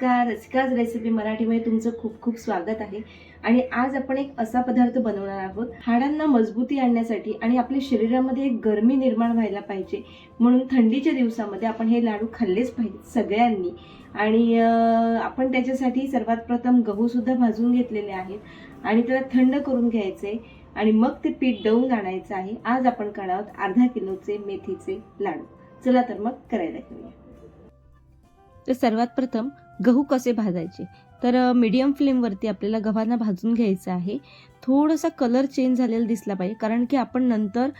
नमस्कार रसिकाज रेसिपी मराठीमध्ये तुमचं खूप खूप स्वागत आहे. आणि आज आपण एक असा पदार्थ बनवणार आहोत हाडांना मजबूती आणण्यासाठी आणि आपल्या शरीरामध्ये एक गरमी निर्माण व्हायला पाहिजे. म्हणून थंडीच्या दिवसामध्ये आपण हे लाडू खाल्लेच पाहिजेत सगळ्यांनी. आणि आपण त्याच्यासाठी सर्वात प्रथम गहू सुद्धा भाजून घेतलेले आहेत. आणि त्याला थंड करून घ्यायचे आणि मग ते पीठ दळून आणायचं आहे. आज आपण करणार आहोत अर्धा किलोचे मेथीचे लाडू. चला तर मग करायला घेऊया. तर सर्वात प्रथम गहू कसे भाजायचे? तर मीडियम फ्लेमवरती आपल्याला गव्हांना भाजून घ्यायचं आहे. थोडासा कलर चेंज झालेला दिसला पाहिजे कारण की आपण नंतर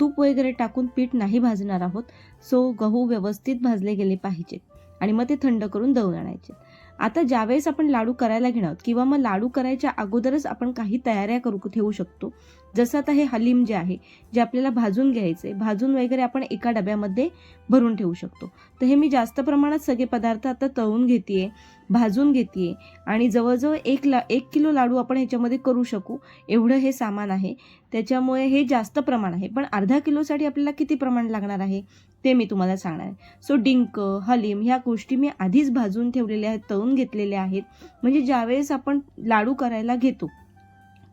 तूप वगैरे टाकून पीठ नाही भाजणार आहोत. सो गहू व्यवस्थित भाजले गेले पाहिजेत आणि मग ते थंड करून दळून आणायचे. आता ज्यावेळेस आपण लाडू करायला घेणार आहोत किंवा मग लाडू करायच्या अगोदरच आपण काही तयाऱ्या करू ठेवू शकतो. जसं आता हे हलीम जे आहे जे आपल्याला भाजून घ्यायचे भाजून वगैरे आपण एका डब्यामध्ये भरून ठेवू शकतो. तर हे मी जास्त प्रमाणात सगळे पदार्थ आता तळून घेते भाजून घेते आणि जवळजवळ एक ला एक किलो लाडू आपण याच्यामध्ये करू शकू. एवढं हे सामान आहे. त्याच्यामुळे हे जास्त प्रमाण आहे. पण अर्धा किलोसाठी आपल्याला किती प्रमाण लागणार आहे? ते मी तुम्हाला सांगणार आहे. सो डिंक हलीम ह्या गोष्टी मी आधीच भाजून ठेवलेल्या आहेत तळून घेतलेल्या आहेत. म्हणजे ज्यावेळेस आपण लाडू करायला घेतो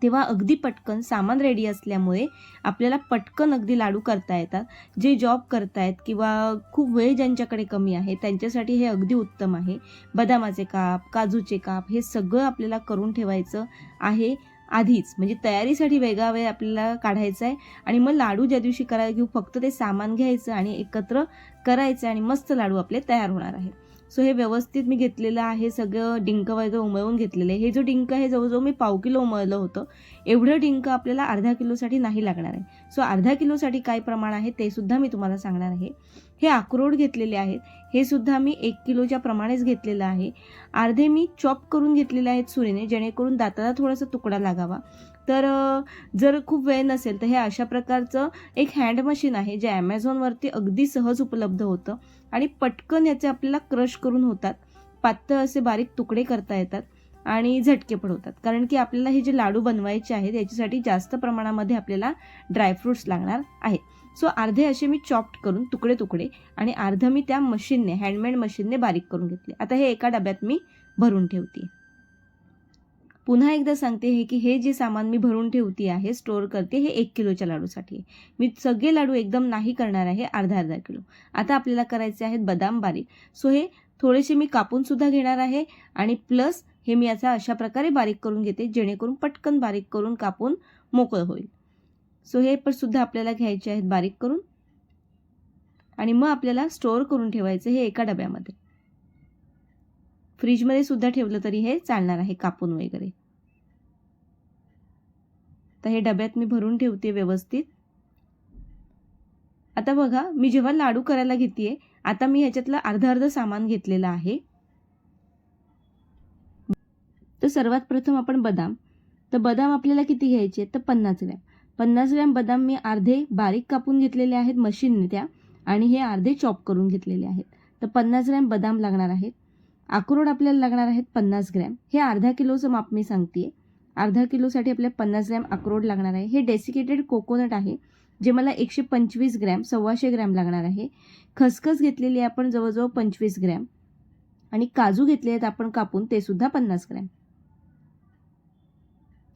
तेव्हा अगदी पटकन सामान रेडी असल्यामुळे आपल्याला पटकन अगदी लाडू करता येतात. जे जॉब करतायत किंवा खूप वेळ ज्यांच्याकडे कमी आहे त्यांच्यासाठी हे अगदी उत्तम आहे. बदामाचे काप काजूचे काप हे सगळं आपल्याला करून ठेवायचं आहे आधीच. म्हणजे तयारीसाठी वेगळा वेळ आपल्याला काढायचा आहे आणि मग लाडू ज्या दिवशी करायला घेऊ फक्त ते सामान घ्यायचं आणि एकत्र करायचं आणि मस्त लाडू आपले तयार होणार आहेत. सो हे व्यवस्थित मी घेतलेलं आहे. सगळं डिंक वगैरे उमळवून घेतलेलं आहे. हे जो डिंक आहे जवळजवळ मी पाव किलो उमळलं होतं. एवढं डिंक आपल्याला अर्धा किलोसाठी नाही लागणार आहे. सो अर्धा किलोसाठी काय प्रमाण आहे ते सुद्धा मी तुम्हाला सांगणार आहे. हे अक्रोड घेतलेले आहेत. हे सुद्धा मी एक किलोच्या प्रमाणेच घेतलेलं आहे. अर्धे मी चॉप करून घेतलेले आहेत सुरीने जेणेकरून दाताला थोडासा तुकडा लागावा. तर जर खूप वेळ नसेल तर हे अशा प्रकारचं एक हँड मशीन आहे जे ॲमेझॉनवरती अगदी सहज उपलब्ध होतं. आणि पटकन याचे आपल्याला क्रश करून होतात. पातळ असे बारीक तुकडे करता येतात आणि झटके पण होतात. कारण की आपल्याला हे जे लाडू बनवायचे आहेत याच्यासाठी जास्त प्रमाणामध्ये आपल्याला ड्रायफ्रुट्स लागणार आहेत. सो अर्धे असे मी चॉप्ड करून तुकडे तुकडे आणि अर्धं मी त्या मशीनने हँडमेड मशीनने बारीक करून घेतले. आता हे एका डब्यात मी भरून ठेवते. पुन्हा एकदा सांगते हे की हे जे सामान मी भरून ठेवते आहे स्टोअर करते हे एक किलोच्या लाडूसाठी. मी सगळे लाडू एकदम नाही करणार आहे अर्धा अर्धा किलो. आता आपल्याला करायचे आहेत बदाम बारीक. सो हे थोडेसे मी कापून सुद्धा घेणार आहे आणि प्लस हे मी याचा अशा प्रकारे बारीक करून घेते जेणेकरून पटकन बारीक करून कापून मोकळं होईल. सो हे पण सुद्धा आपल्याला घ्यायचे आहेत बारीक करून. आणि मग आपल्याला स्टोअर करून ठेवायचं हे एका डब्यामध्ये. फ्रीजमध्ये सुद्धा ठेवलं तरी हे चालणार आहे कापून वगैरे. तर हे डब्यात मी भरून ठेवते व्यवस्थित. आता बघा मी जेव्हा लाडू करायला घेते आता मी ह्याच्यातलं अर्ध अर्ध सामान घेतलेलं आहे. तर सर्वात प्रथम आपण बदाम. तर बदाम आपल्याला किती घ्यायचे तर पन्नास ग्रॅम. पन्नास ग्रॅम बदाम मी अर्धे बारीक कापून घेतलेले आहेत मशीनने त्या आणि हे अर्धे चॉप करून घेतलेले आहेत. तर पन्नास ग्रॅम बदाम लागणार आहेत. अक्रोड आपल्याला लागणार आहेत पन्नास ग्रॅम. हे अर्धा किलोचं माप मी सांगते अर्धा किलोसाठी आपल्याला पन्नास ग्रॅम अक्रोड लागणार आहे. हे डेसिकेटेड कोकोनट आहे जे मला एकशे पंचवीस ग्रॅम सव्वाशे ग्रॅम लागणार आहे. खसखस घेतलेली आहे आपण जवळजवळ पंचवीस ग्रॅम. आणि काजू घेतले आहेत आपण कापून ते सुद्धा पन्नास ग्रॅम.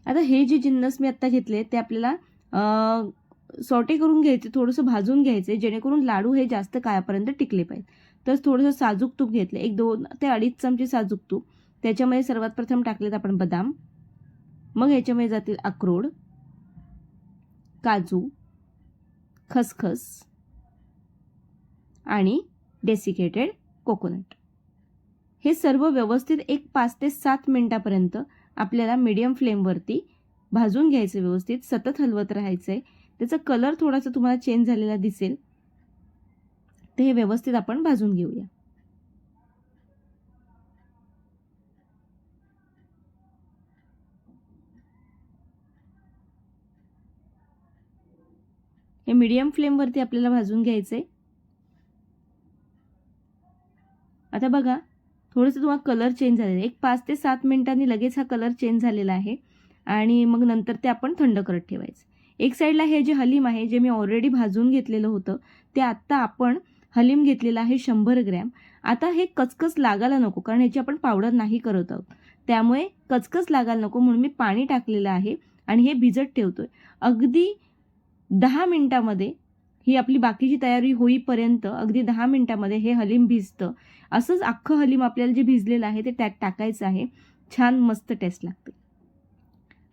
आता हे जे जिन्नस मी आत्ता घेतले ते आपल्याला सॉटे करून घ्यायचे थोडंसं भाजून घ्यायचे जेणेकरून लाडू हे जास्त काळापर्यंत टिकले पाहिजे. तर थोडंसं साजूक तूप घेतलं. एक दोन ते अडीच चमचे साजूक तूप. त्याच्यामध्ये सर्वात प्रथम टाकलेत आपण बदाम. मग याच्यामध्ये जातील अक्रोड काजू खसखस आणि डेसिकेटेड कोकोनट हे सर्व व्यवस्थित एक पाच ते सात मिनटापर्यंत आपल्याला मीडियम फ्लेमवरती भाजून घ्यायचं व्यवस्थित. सतत हलवत राहायचं आहे त्याचा कलर थोडासा तुम्हाला चेंज झालेला दिसेल. ते हे व्यवस्थित आपण भाजून घेऊया. हे मीडियम फ्लेमवरती आपल्याला भाजून घ्यायचं आहे आता बघा थोडंसं तुम्हाला कलर चेंज झालेला आहे. एक पाच ते सात मिनिटांनी लगेच हा कलर चेंज झालेला आहे. आणि मग नंतर ते आपण थंड करत ठेवायचं. एक साईडला हे जे हलीम आहे जे मी ऑलरेडी भाजून घेतलेलं होतं ते आत्ता आपण हलीम घेतलेला आहे शंभर ग्रॅम. आता हे कचकच लागायला नको कारण ह्याची आपण पावडर नाही करत आहोत. त्यामुळे कचकच लागायला नको म्हणून मी पाणी टाकलेलं आहे आणि हे भिजत ठेवतोय. अगदी दहा मिनटामध्ये ही आपली बाकीची तयारी होईपर्यंत अगदी दहा मिनटामध्ये हे हलीम भिजतं. असंच अख्खं हलीम आपल्याला जे भिजलेलं आहे ते त्यात टाकायचं आहे. छान मस्त टेस्ट लागते.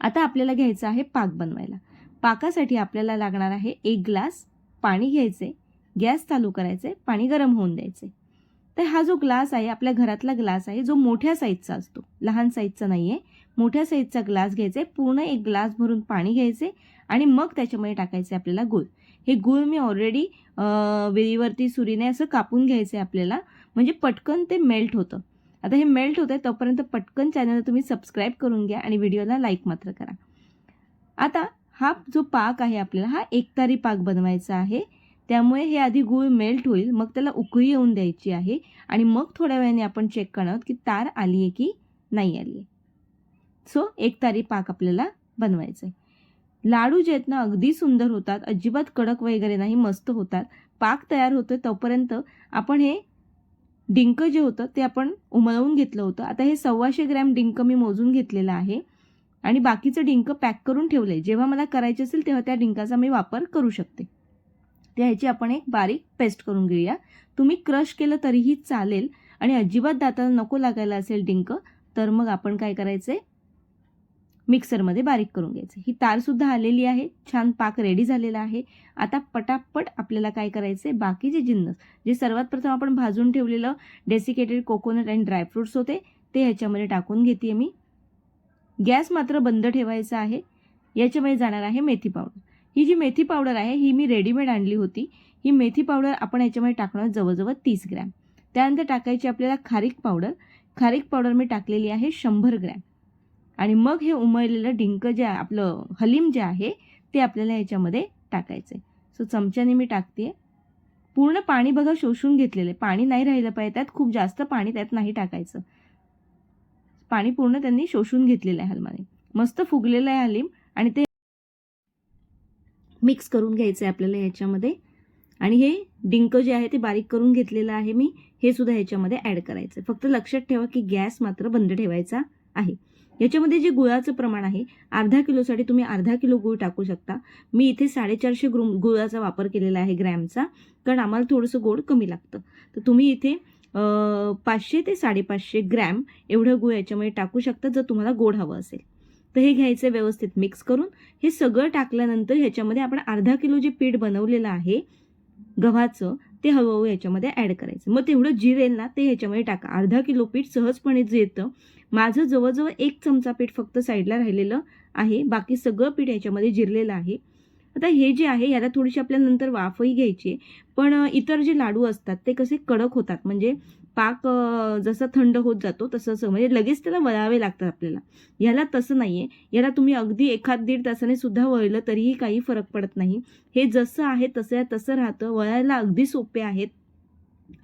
आता आपल्याला घ्यायचं आहे पाक बनवायला. पाकासाठी आपल्याला लागणार आहे एक ग्लास पाणी घ्यायचे. गॅस चालू करायचे पाणी गरम होऊन द्यायचे. तर हा जो ग्लास आहे आपल्या घरातला ग्लास आहे जो मोठ्या साईजचा असतो लहान साईजचा नाही आहे मोठ्या साईजचा ग्लास घ्यायचा पूर्ण एक ग्लास भरून पाणी घ्यायचे आणि मग त्याच्यामध्ये टाकायचे आपल्याला गूळ. हे गूळ मी ऑलरेडी वेळीवरती सुरीने असं कापून घ्यायचं आहे आपल्याला म्हणजे पटकन ते मेल्ट होतं. आता हे मेल्ट होतं आहे तोपर्यंत पटकन चॅनल तुम्ही सबस्क्राईब करून घ्या आणि व्हिडिओला लाईक मात्र करा. आता हा जो पाक आहे आपल्याला हा एकतारी पाक बनवायचा आहे. त्यामुळे हे आधी गूळ मेल्ट होईल मग त्याला उकळी येऊन द्यायची आहे आणि मग थोड्या वेळाने आपण चेक करणार आहोत की तार आली आहे की नाही आली आहे. सो एक तारी पाक आपल्याला बनवायचं आहे लाडू जे आहेत ना अगदी सुंदर होतात अजिबात कडक वगैरे नाही मस्त होतात. पाक तयार होतो तोपर्यंत आपण हे डिंक जे होतं ते आपण उमळवून घेतलं होतं. आता हे सव्वाशे ग्रॅम डिंक मी मोजून घेतलेलं आहे आणि बाकीचं डिंक पॅक करून ठेवलं आहे जेव्हा मला करायचे असेल तेव्हा त्या डिंकाचा मी वापर करू शकते. त्या ह्याची आपण एक बारीक पेस्ट करून घेऊया. तुम्ही क्रश केलं तरीही चालेल आणि अजिबात दाताला नको लागायला असेल डिंक तर मग आपण काय करायचं आहे मिक्सरमध्ये बारीक करून घ्यायचं. ही तारसुद्धा आलेली आहे. छान पाक रेडी झालेला आहे. आता पटापट आपल्याला काय करायचं आहे बाकीचे जिन्नस जे सर्वात प्रथम आपण भाजून ठेवलेलं डेसिकेटेड कोकोनट आणि ड्रायफ्रूट्स होते ते ह्याच्यामध्ये टाकून घेते मी. गॅस मात्र बंद ठेवायचा आहे. याच्यामध्ये जाणार आहे मेथी पावडर. ही जी मेथी पावडर आहे ही मी रेडीमेड आणली होती. ही मेथी पावडर आपण याच्यामध्ये टाकणार जवळजवळ तीस ग्रॅम. त्यानंतर टाकायची आपल्याला खारीक पावडर. खारीक पावडर मी टाकलेली आहे शंभर ग्रॅम. आणि मग हे उमळलेलं डिंक जे आपलं हलीम जे आहे ते आपल्याला याच्यामध्ये टाकायचं आहे सो चमच्याने मी टाकते पूर्ण पाणी बघा शोषून घेतलेलं आहे. पाणी नाही राहिलं पाहिजे त्यात. खूप जास्त पाणी त्यात नाही टाकायचं. पाणी पूर्ण त्यांनी शोषून घेतलेलं आहे हलमाने. मस्त फुगलेलं आहे हलीम आणि ते मिक्स करून घ्यायचं आहे आपल्याला याच्यामध्ये आणि हे डिंक जे आहे ते बारीक करून घेतलेलं आहे मी हे सुद्धा ह्याच्यामध्ये ॲड करायचं फक्त लक्षात ठेवा की गॅस मात्र बंद ठेवायचा आहे. याच्यामध्ये जे गुळाचं प्रमाण आहे अर्धा किलोसाठी तुम्ही अर्धा किलो गुळ टाकू शकता. मी इथे साडेचारशे ग्रु गुळाचा वापर केलेला आहे ग्रॅमचा कारण आम्हाला थोडंसं गोड कमी लागतं. तर तुम्ही इथे पाचशे ते साडेपाचशे ग्रॅम एवढं गुळ याच्यामध्ये टाकू शकता जर तुम्हाला गोड हवं असेल. तर हे घ्यायचं व्यवस्थित मिक्स करून हे सगळं टाकल्यानंतर ह्याच्यामध्ये आपण अर्धा किलो जे पीठ बनवलेलं आहे गव्हाचं ते हळूहळू याच्यामध्ये ॲड करायचं. मग तेवढं जिरेल ना ते ह्याच्यामध्ये टाका. अर्धा किलो पीठ सहजपणे जे येतं माझं जवळजवळ एक चमचा पीठ फक्त साईडला राहिलेलं आहे. बाकी सगळं पीठ याच्यामध्ये जिरलेलं आहे. आता हे जे आहे याला थोडीशी आपल्याला नंतर वाफही घ्यायची आहे. पण इतर जे लाडू असतात ते कसे कडक होतात. म्हणजे पाक जसं थंड होत जातो तसं म्हणजे लगेच त्याला वळावे लागतात आपल्याला. याला तसं नाही आहे याला तुम्ही अगदी एखाद दीड तासाने सुद्धा वळलं तरीही काही फरक पडत नाही. हे जसं आहे तसं तसं राहतं. वळायला अगदी सोपे आहेत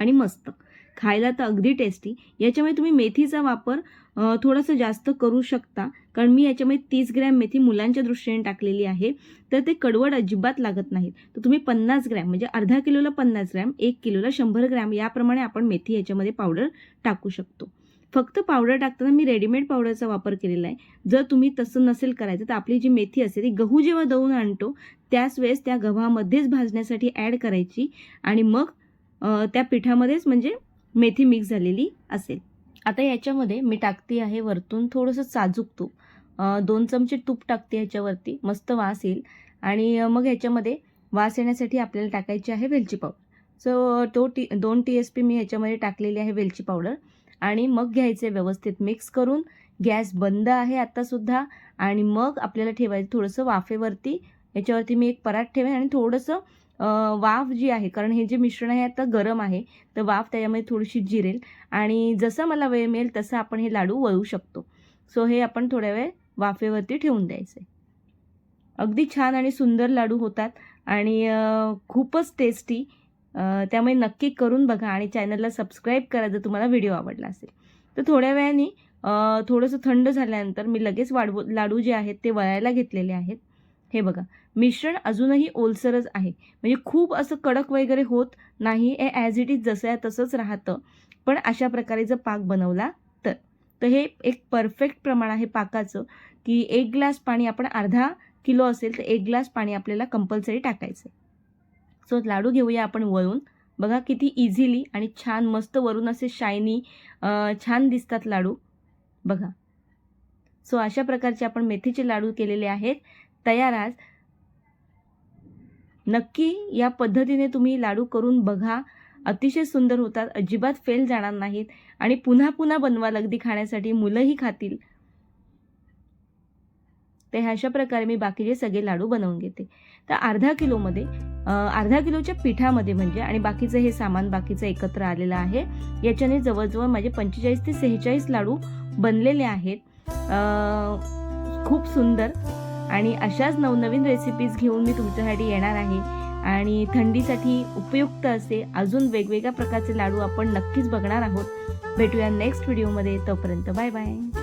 आणि मस्त. खायला तर अगदी टेस्टी याच्यामुळे तुम्ही मेथीचा वापर थोडंसं जास्त करू शकता. कारण मी याच्यामध्ये तीस ग्रॅम मेथी मुलांच्या दृष्टीने टाकलेली आहे. तर ते कडवड अजिबात लागत नाहीत. तर तुम्ही पन्नास ग्रॅम म्हणजे अर्धा किलोला पन्नास ग्रॅम एक किलोला शंभर ग्रॅम याप्रमाणे आपण मेथी याच्यामध्ये पावडर टाकू शकतो. फक्त पावडर टाकताना मी रेडीमेड पावडरचा वापर केलेला आहे. जर तुम्ही तसं नसेल करायचं तर आपली जी मेथी असते ती गहू जेव्हा दळून आणतो त्याच वेळेस त्या गव्हामध्येच भाजण्यासाठी ॲड करायची आणि मग त्या पिठामध्येच म्हणजे मेथी मिक्स झालेली असेल. आता याच्यामध्ये मी टाकते आहे वरतून थोडंसं साजूक तूप. दोन चमचे तूप टाकते ह्याच्यावरती मस्त वास येईल. आणि मग ह्याच्यामध्ये वास येण्यासाठी आपल्याला टाकायची आहे वेलची पावडर. सो तो टी दोन टी एस पी मी ह्याच्यामध्ये टाकलेली आहे वेलची पावडर. आणि मग घ्यायचे व्यवस्थित मिक्स करून. गॅस बंद आहे आत्तासुद्धा आणि मग आपल्याला ठेवायचं थोडंसं वाफेवरती. याच्यावरती मी एक परात ठेवेन आणि थोडंसं वाफ जी आहे कारण हे जे मिश्रण आहे आता गरम आहे तर वाफ त्याच्यामध्ये थोडीशी जिरेल आणि जसं मला वेळ मिळेल तसं आपण हे लाडू वळू शकतो. सो हे आपण थोड्या वेळ वाफेवरती ठेवून द्यायचे अगदी छान आणि सुंदर लाडू होतात आणि खूपच टेस्टी त्यामुळे नक्की करून बघा आणि चॅनलला सबस्क्राईब करा जर तुम्हाला व्हिडिओ आवडला असेल. तर थोड्या वेळाने थोडंसं थंड झाल्यानंतर मी लगेच वाढव लाडू जे आहेत ते वळायला घेतलेले आहेत. हे बघा मिश्रण अजूनही ओलसरच आहे. म्हणजे खूप असं कडक वगैरे होत नाही हे ॲज इट इज जसं आहे तसंच राहतं. पण अशा प्रकारे जर पाक बनवला तर. तर हे एक परफेक्ट प्रमाण आहे पाकाचं की एक ग्लास पाणी आपण अर्धा किलो असेल तर एक ग्लास पाणी आपल्याला कंपल्सरी टाकायचं सो लाडू घेऊया आपण वळून. बघा किती इझिली आणि छान मस्त वरून असे शायनी छान दिसतात लाडू. बघा. सो अशा प्रकारचे आपण मेथीचे लाडू केलेले आहेत. तयार आज नक्की या पद्धतीने तुम्ही लाडू करून बघा. अतिशय सुंदर होतात. अजिबात फेल जाणार नाहीत. आणि पुन्हा पुन्हा बनवाल अगदी खाण्यासाठी. मुलंही खातील. ते अशा प्रकारे मी बाकीचे सगळे लाडू बनवून घेते. तर अर्धा किलोमध्ये अर्धा किलोच्या पिठामध्ये म्हणजे आणि बाकीचं हे सामान बाकीचं एकत्र आलेलं आहे. याच्याने जवळजवळ माझे पंचेचाळीस ते सेहेचाळीस लाडू बनलेले आहेत. खूप सुंदर. आणि अशाच नवनवीन रेसिपीज घेऊन मी तुमच्यासाठी येणार आहे. आणि थंडीसाठी उपयुक्त असे अजून वेगवेगळ्या प्रकारचे लाडू आपण नक्कीच बघणार आहोत. भेटूया नेक्स्ट व्हिडिओमध्ये तोपर्यंत बाय बाय